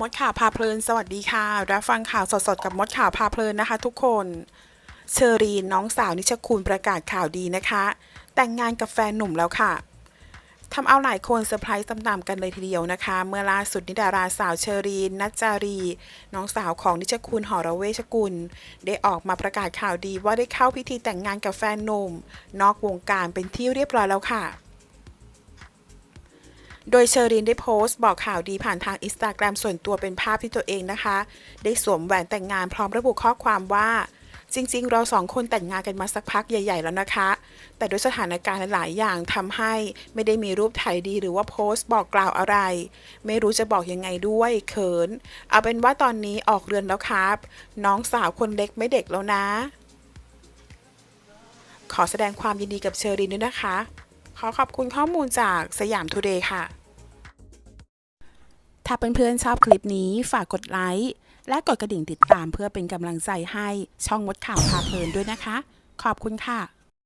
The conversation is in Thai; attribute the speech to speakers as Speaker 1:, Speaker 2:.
Speaker 1: มดข่าวพาเพลิน สวัสดีค่ะ รับฟังข่าวสดๆ กับมดข่าวพาเพลินนะคะ ทุกคน เชอรีนน้องสาวนิชคุณประกาศข่าวดีนะคะ แต่งงานกับแฟนหนุ่มแล้วค่ะทำเอาหลายคนเซอร์ไพรส์ตามๆกันเลยทีเดียวนะคะ เมื่อล่าสุดนิดาราสาวเชอรีนนัจจารี น้องสาวของนิชคุณหอระเวชกุล ได้ออกมาประกาศข่าวดีว่าได้เข้าพิธีแต่งงานกับแฟนหนุ่ม นอกวงการเป็นที่เรียบร้อยแล้วค่ะ โดยเชอรีนได้โพสต์บอกข่าวดีผ่านทางอินสตาแกรมส่วนตัวเป็นภาพที่ตัวเองนะคะ ได้สวมแหวนแต่งงานพร้อมระบุข้อความว่า จริง ๆ เราสองคนแต่งงานกันมาสักพักใหญ่ ๆ แล้วนะคะ แต่ด้วยสถานการณ์หลายๆ อย่างทำให้ไม่ได้มีรูปถ่ายดีหรือว่าโพสต์บอกกล่าวอะไร ไม่รู้จะบอกยังไงด้วยเขิน เอาเป็นว่าตอนนี้ออกเรือนแล้วครับ น้องสาวคนเล็กไม่เด็กแล้วนะ ขอแสดงความยินดีกับเชอรีนด้วยนะคะ ขอขอบคุณข้อมูลจากสยามทูเดย์ค่ะ ถ้าเพื่อนๆชอบคลิปนี้ฝากกดไลค์ และกดกระดิ่งติดตามเพื่อเป็นกำลังใจให้ช่องมดข่าวพาเพลินด้วยนะคะ ขอบคุณค่ะ